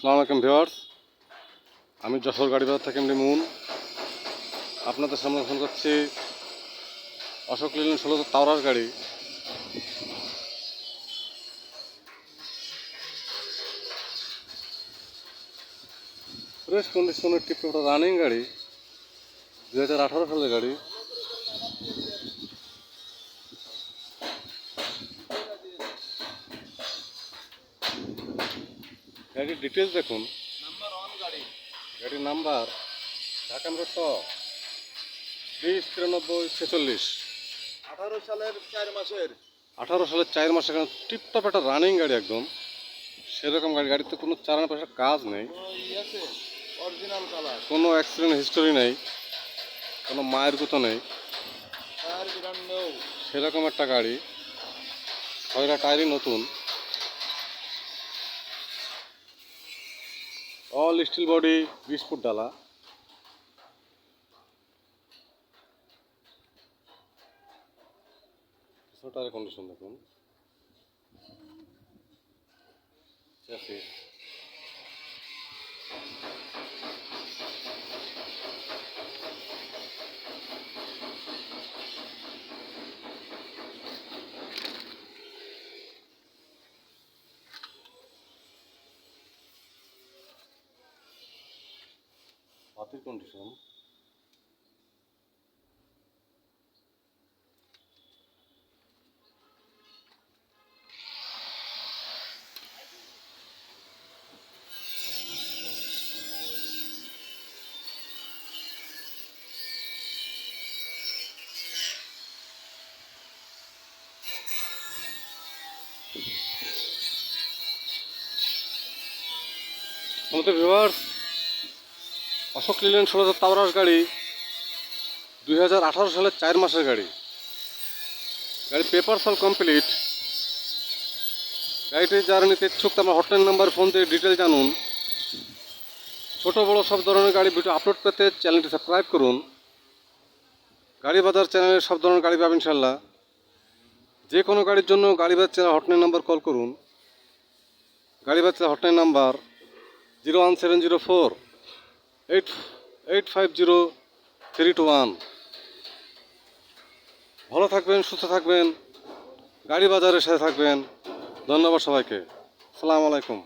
সালাম ভিওয়ার্স আমি যশোর গাড়ি বাজার থেকে এমনি মুন। আপনাদের সামনে ফোন করছি অশোক লিলেন ষোলো তাওরার গাড়ি। ফ্রেশ কন্ডিশনের টিপটা রানিং গাড়ি দু হাজার আঠারো সালের গাড়ি। গাড়ির ডিটেলস দেখুন। নাম্বার গাড়ির নাম্বার ঢাকা মেট্রো ট বিশ তিরানব্বই ছেচল্লিশ। আঠারো সালের চার মাসের। আঠারো সালের চার মাসে এখানে টিপটপ একটা রানিং গাড়ি একদম। সেরকম গাড়ি গাড়িতে কোনো চালানো পয়সা কাজ নেই। অরিজিনাল কালার কোনো অ্যাক্সিডেন্ট হিস্টোরি নেই। কোনো মায়ের গুতো নেই। সেরকম একটা গাড়ি। ছয়টা টায়ারই নতুন। অল স্টিল বডি বিশ ফুট ডালা। কন্ডিশন দেখুন। চ্যাসিস হাতের কন্ডিশন আমাদের ভিউয়ার্স অশোক লিলেন ষোলো তাওরাস গাড়ি, দুই হাজার আঠারো সালের চার মাসের গাড়ি। গাড়ি পেপার সল কমপ্লিট গাড়িটি যারা নিতে ইচ্ছুক আমার হটলাইন নাম্বার ফোন দিয়ে ডিটেল জানুন। ছোট, বড় সব ধরনের গাড়ি ভিডিও আপলোড পেতে চ্যানেলটি সাবস্ক্রাইব করুন। গাড়ি বাজার চ্যানেলে সব ধরনের গাড়ি পাবেন ইনশাল্লাহ যে কোনো গাড়ির জন্য গাড়ি বাজার চ্যানেল হটলাইন নাম্বার কল করুন। গাড়ি বাজার hotline number zero one seven zero four eight eight five zero two one ভালো থাকবেন, সুস্থ থাকবেন, গাড়ি বাজারের সাথে থাকবেন। ধন্যবাদ সবাইকে। সালাম আলাইকুম।